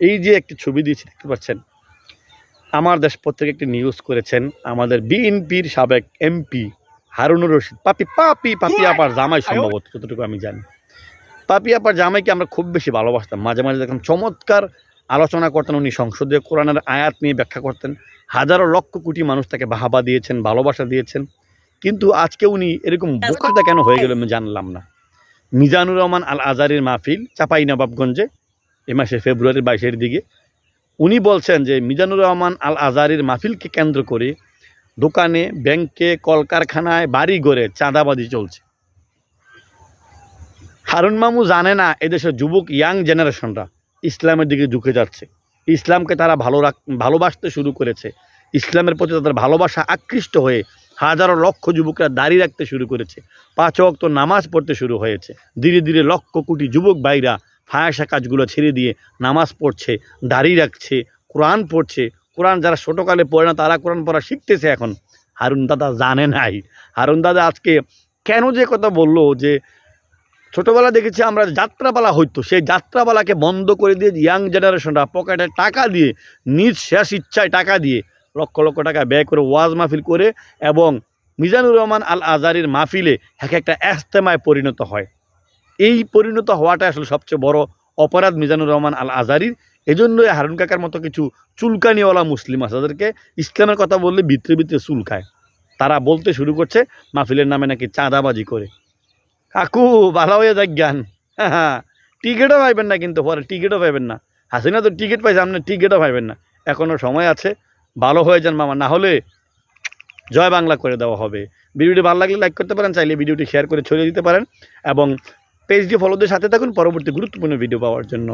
এই যে একটি ছবি দিয়েছি দেখতে পাচ্ছেন? আমার দেশ পত্রিকা একটি নিউজ করেছেন। আমাদের বিএনপির সাবেক এমপি হারুনুর রশিদ। পাপি পাপি পাপি আপার জামাই সম্ভবত যতটুকু আমি জানি। পাপি আপার জামাইকে আমরা খুব বেশি ভালোবাসতাম। মাঝে মাঝে দেখলাম চমৎকার আলোচনা করতেন উনি সংসদে কোরআনের আয়াত নিয়ে ব্যাখ্যা করতেন। হাজারো লক্ষ কোটি মানুষ তাকে বাহাবা দিয়েছেন ভালোবাসা দিয়েছেন। কিন্তু আজকে উনি এরকম বোকাটা কেন হয়ে গেল আমি জানলাম না। মিজানুর রহমান আল আজারির মাহফিল চাপাই নবাবগঞ্জে এ মাসে ফেব্রুয়ারির বাইশের দিকে, উনি বলছেন যে মিজানুর রহমান আল আজারির মাহফিলকে কেন্দ্র করে দোকানে, ব্যাংকে, কলকারখানায় বাড়ি গড়ে চাঁদাবাজি চলছে। হারুন মামু জানে না এদেশের যুবক ইয়াং জেনারেশনরা ইসলামের দিকে ঝুঁকে যাচ্ছে। ইসলামকে তারা ভালো রাখ, ভালোবাসতে শুরু করেছে। ইসলামের প্রতি তাদের ভালোবাসা আকৃষ্ট হয়ে হাজারো লক্ষ যুবকরা দাঁড়িয়ে রাখতে শুরু করেছে। পাঁচ অক্ত নামাজ পড়তে শুরু হয়েছে। ধীরে ধীরে লক্ষ কোটি যুবক ভাইরা ফায়াসা কাজগুলো ছেড়ে দিয়ে নামাজ পড়ছে, দাড়ি রাখছে, কোরআন পড়ছে। কোরআন যারা ছোটোকালে পড়ে না, তারা কোরআন পড়া শিখতেছে এখন। হারুন দাদা জানে নাই। হারুন দাদা আজকে কেন যে কথা বলল যে, ছোটোবেলা দেখেছি আমরা যাত্রাপালা হইতো। সেই যাত্রাপালাকে বন্ধ করে দিয়ে ইয়াং জেনারেশনরা পকেটে টাকা দিয়ে, নিজ শেষ ইচ্ছায় টাকা দিয়ে লক্ষ লক্ষ টাকা ব্যয় করে ওয়াজ মাহফিল করে এবং মিজানুর রহমান আল আজারির মাহফিলে এক একটা এস্তেমায় পরিণত হয়। এই পরিণত হওয়াটা আসলে সবচেয়ে বড় অপরাধ মিজানুর রহমান আল আজারির এজন্যই হারুন কাকার মতো কিছু চুলকানিওয়ালা মুসলিম আছে তাদেরকে ইসলামের কথা বললে ভিতরে ভিতরে চুলকায় তারা বলতে শুরু করছে, মাহফিলের নামে নাকি চাঁদাবাজি করে। কাকু ভালো হয়ে যাক জ্ঞান। হ্যাঁ টিকিটও পাইবেন না কিন্তু পরে, টিকিটও পাইবেন না। হাসিনা তো টিকিট পাইছে, আপনি টিকিটও পাইবেন না। এখনও সময় আছে, ভালো হয়ে যান মামা। না হলে জয় বাংলা করে দেওয়া হবে। ভিডিওটি ভালো লাগলে লাইক করতে পারেন, চাইলে ভিডিওটি শেয়ার করে ছড়িয়ে দিতে পারেন। এবং পেজটি ফলোদের সাথে থাকুন। পরবর্তী গুরুত্বপূর্ণ ভিডিও পাওয়ার জন্য।